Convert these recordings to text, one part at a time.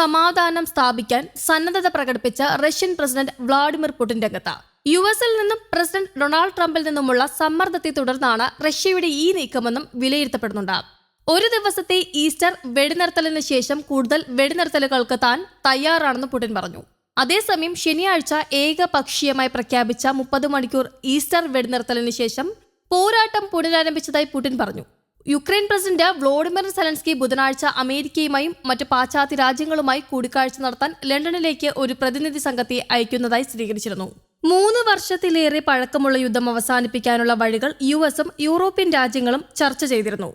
സമാധാനം സ്ഥാപിക്കാൻ സന്നദ്ധത പ്രകടിപ്പിച്ച റഷ്യൻ പ്രസിഡന്റ് വ്ളാഡിമിർ പുടിൻ രംഗത്ത്. യു എസിൽ നിന്നും പ്രസിഡന്റ് ഡൊണാൾഡ് ട്രംപിൽ നിന്നുമുള്ള സമ്മർദ്ദത്തെ തുടർന്നാണ് റഷ്യയുടെ ഈ നീക്കമെന്നും വിലയിരുത്തപ്പെടുന്നുണ്ട്. ഒരു ദിവസത്തെ ഈസ്റ്റർ വെടിനിർത്തലിന് ശേഷം കൂടുതൽ വെടിനിർത്തലുകൾക്ക് താൻ തയ്യാറാണെന്ന് പുടിൻ പറഞ്ഞു. അതേസമയം ശനിയാഴ്ച ഏകപക്ഷീയമായി പ്രഖ്യാപിച്ച മുപ്പത് മണിക്കൂർ ഈസ്റ്റർ വെടിനിർത്തലിന് ശേഷം പോരാട്ടം പുനരാരംഭിച്ചതായി പുടിൻ പറഞ്ഞു. യുക്രൈൻ പ്രസിഡന്റ് വ്ളോഡിമിർ സെലൻസ്കി ബുധനാഴ്ച അമേരിക്കയുമായും മറ്റ് പാശ്ചാത്യ രാജ്യങ്ങളുമായി കൂടിക്കാഴ്ച നടത്താൻ ലണ്ടനിലേക്ക് ഒരു പ്രതിനിധി സംഘത്തെ അയക്കുന്നതായി സ്ഥിരീകരിച്ചിരുന്നു. മൂന്ന് വർഷത്തിലേറെ പഴക്കമുള്ള യുദ്ധം അവസാനിപ്പിക്കാനുള്ള വഴികൾ യു എസും യൂറോപ്യൻ രാജ്യങ്ങളും ചർച്ച ചെയ്തിരുന്നു.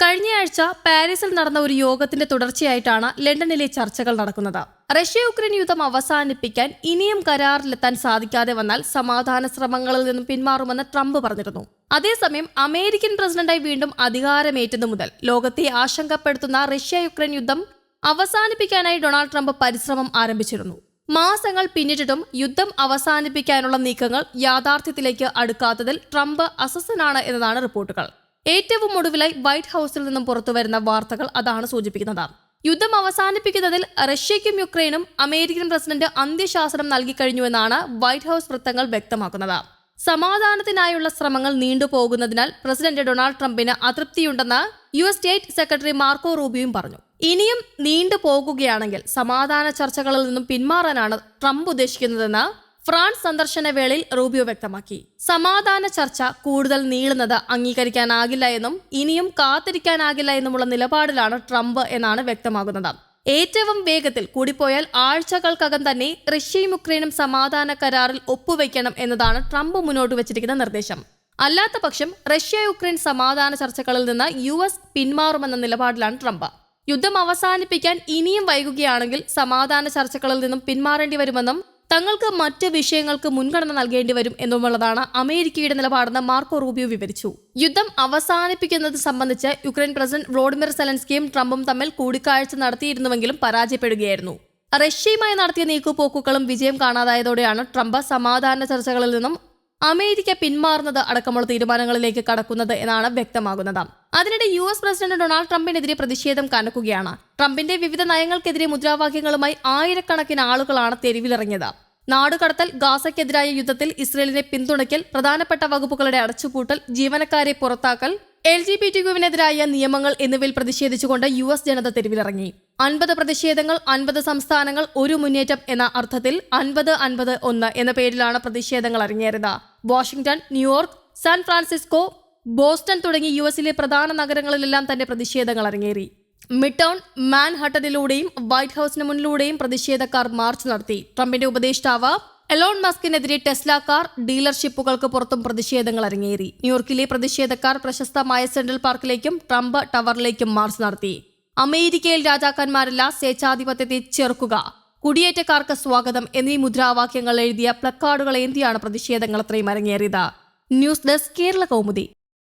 കഴിഞ്ഞയാഴ്ച പാരീസിൽ നടന്ന ഒരു യോഗത്തിന്റെ തുടർച്ചയായിട്ടാണ് ലണ്ടനിലെ ചർച്ചകൾ നടക്കുന്നത്. റഷ്യ യുക്രൈൻ യുദ്ധം അവസാനിപ്പിക്കാൻ ഇനിയും കരാറിലെത്താൻ സാധിക്കാതെ വന്നാൽ സമാധാന ശ്രമങ്ങളിൽ നിന്നും പിന്മാറുമെന്ന് ട്രംപ് പറഞ്ഞിരുന്നു. അതേസമയം അമേരിക്കൻ പ്രസിഡന്റായി വീണ്ടും അധികാരമേറ്റതു മുതൽ ലോകത്തെ ആശങ്കപ്പെടുത്തുന്ന റഷ്യ യുക്രൈൻ യുദ്ധം അവസാനിപ്പിക്കാനായി ഡൊണാൾഡ് ട്രംപ് പരിശ്രമം ആരംഭിച്ചിരുന്നു. മാസങ്ങൾ പിന്നിട്ടിട്ടും യുദ്ധം അവസാനിപ്പിക്കാനുള്ള നീക്കങ്ങൾ യാഥാർത്ഥ്യത്തിലേക്ക് അടുക്കാത്തതിൽ ട്രംപ് അസ്വസ്ഥനാണ് എന്നതാണ് റിപ്പോർട്ടുകൾ. ഏറ്റവും ഒടുവിലായി വൈറ്റ് ഹൌസിൽ നിന്നും പുറത്തുവരുന്ന വാർത്തകൾ അതാണ് സൂചിപ്പിക്കുന്നത്. യുദ്ധം അവസാനിപ്പിക്കുന്നതിൽ റഷ്യയ്ക്കും യുക്രൈനും അമേരിക്കൻ പ്രസിഡന്റ് അന്ത്യശാസനം നൽകിക്കഴിഞ്ഞുവെന്നാണ് വൈറ്റ് ഹൌസ് വൃത്തങ്ങൾ വ്യക്തമാക്കുന്നത്. സമാധാനത്തിനായുള്ള ശ്രമങ്ങൾ നീണ്ടുപോകുന്നതിനാൽ പ്രസിഡന്റ് ഡൊണാൾഡ് ട്രംപിന് അതൃപ്തിയുണ്ടെന്ന് U S state secretary Marco റൂബിയും പറഞ്ഞു. ഇനിയും നീണ്ടു പോകുകയാണെങ്കിൽ സമാധാന ചർച്ചകളിൽ നിന്നും പിന്മാറാനാണ് ട്രംപ് ഉദ്ദേശിക്കുന്നതെന്ന് ഫ്രാൻസ് സന്ദർശന വേളയിൽ റൂബിയോ വ്യക്തമാക്കി. സമാധാന ചർച്ച കൂടുതൽ നീളുന്നത് അംഗീകരിക്കാനാകില്ല എന്നും ഇനിയും കാത്തിരിക്കാനാകില്ല എന്നുമുള്ള നിലപാടിലാണ് ട്രംപ് എന്നാണ് വ്യക്തമാകുന്നത്. ഏറ്റവും വേഗത്തിൽ കൂടിപ്പോയാൽ ആഴ്ചകൾക്കകം തന്നെ റഷ്യയും ഉക്രൈനും സമാധാന കരാറിൽ ഒപ്പുവെക്കണം എന്നതാണ് ട്രംപ് മുന്നോട്ട് വച്ചിരിക്കുന്ന നിർദ്ദേശം. അല്ലാത്ത പക്ഷം റഷ്യ യുക്രൈൻ സമാധാന ചർച്ചകളിൽ നിന്ന് യു എസ് പിന്മാറുമെന്ന നിലപാടിലാണ് ട്രംപ്. യുദ്ധം അവസാനിപ്പിക്കാൻ ഇനിയും വൈകുകയാണെങ്കിൽ സമാധാന ചർച്ചകളിൽ നിന്നും പിന്മാറേണ്ടി വരുമെന്നും തങ്ങൾക്ക് മറ്റ് വിഷയങ്ങൾക്ക് മുൻഗണന നൽകേണ്ടി വരും എന്നുമുള്ളതാണ് അമേരിക്കയുടെ നിലപാടെന്ന് മാർക്കോ റൂബിയോ വിവരിച്ചു. യുദ്ധം അവസാനിപ്പിക്കുന്നത് സംബന്ധിച്ച് യുക്രൈൻ പ്രസിഡന്റ് വ്ളോഡിമിർ സെലൻസ്കിയും ട്രംപും തമ്മിൽ കൂടിക്കാഴ്ച നടത്തിയിരുന്നുവെങ്കിലും പരാജയപ്പെടുകയായിരുന്നു. റഷ്യയുമായി നടത്തിയ നീക്കുപോക്കുകളും വിജയം കാണാതായതോടെയാണ് ട്രംപ് സമാധാന ചർച്ചകളിൽ നിന്നും അമേരിക്ക പിന്മാറുന്നത് അടക്കമുള്ള തീരുമാനങ്ങളിലേക്ക് കടക്കുന്നത് എന്നാണ് വ്യക്തമാകുന്നത്. അതിനിടെ യു എസ് പ്രസിഡന്റ് ഡൊണാൾഡ് ട്രംപിനെതിരെ പ്രതിഷേധം കനക്കുകയാണ്. ട്രംപിന്റെ വിവിധ നയങ്ങൾക്കെതിരെ മുദ്രാവാക്യങ്ങളുമായി ആയിരക്കണക്കിന് ആളുകളാണ് തെരുവിലിറങ്ങിയത്. നാടുകടത്തൽ ഗാസയ്ക്കെതിരായ യുദ്ധത്തിൽ ഇസ്രയേലിനെ പിന്തുണയ്ക്കൽ പ്രധാനപ്പെട്ട വകുപ്പുകളുടെ അടച്ചുപൂട്ടൽ ജീവനക്കാരെ പുറത്താക്കൽ എൽ ജി ബി ടി ക്യുവിനെതിരായ നിയമങ്ങൾ എന്നിവയിൽ പ്രതിഷേധിച്ചുകൊണ്ട് യു എസ് ജനത തെരുവിലിറങ്ങി. അൻപത് പ്രതിഷേധങ്ങൾ അൻപത് സംസ്ഥാനങ്ങൾ ഒരു മുന്നേറ്റം എന്ന അർത്ഥത്തിൽ അൻപത് അൻപത് ഒന്ന് എന്ന പേരിലാണ് പ്രതിഷേധങ്ങൾ അരങ്ങേറിയത്. Washington New York San Francisco Boston തുടങ്ങി യു എസിലെ പ്രധാന നഗരങ്ങളിലെല്ലാം തന്നെ പ്രതിഷേധങ്ങൾ അരങ്ങേറി. മിഡ് മാൻഹട്ടനിലൂടെയും വൈറ്റ് ഹൌസിന് മുന്നിലൂടെയും പ്രതിഷേധക്കാർ മാർച്ച് നടത്തി. ട്രംപിന്റെ ഉപദേഷ്ടാവ് എലോൺ മസ്കിനെതിരെ ടെസ്ല കാർ ഡീലർഷിപ്പുകൾക്ക് പുറത്തും പ്രതിഷേധങ്ങൾ അരങ്ങേറി. ന്യൂയോർക്കിലെ പ്രതിഷേധക്കാർ പ്രശസ്തമായ സെൻട്രൽ പാർക്കിലേക്കും ട്രംപ് ടവറിലേക്കും മാർച്ച് നടത്തി. അമേരിക്കയിൽ രാജാക്കന്മാരല്ല സ്വേച്ഛാധിപത്യത്തെ ചെറുക്കുക. കുടിയേറ്റക്കാർക്ക് സ്വാഗതം എന്നീ മുദ്രാവാക്യങ്ങൾ എഴുതിയ പ്ലക്കാർഡുകൾ ഏന്തിയാണ് പ്രതിഷേധങ്ങൾ അത്രയും അരങ്ങേറിയത്? News desk Kerala Kaumudi.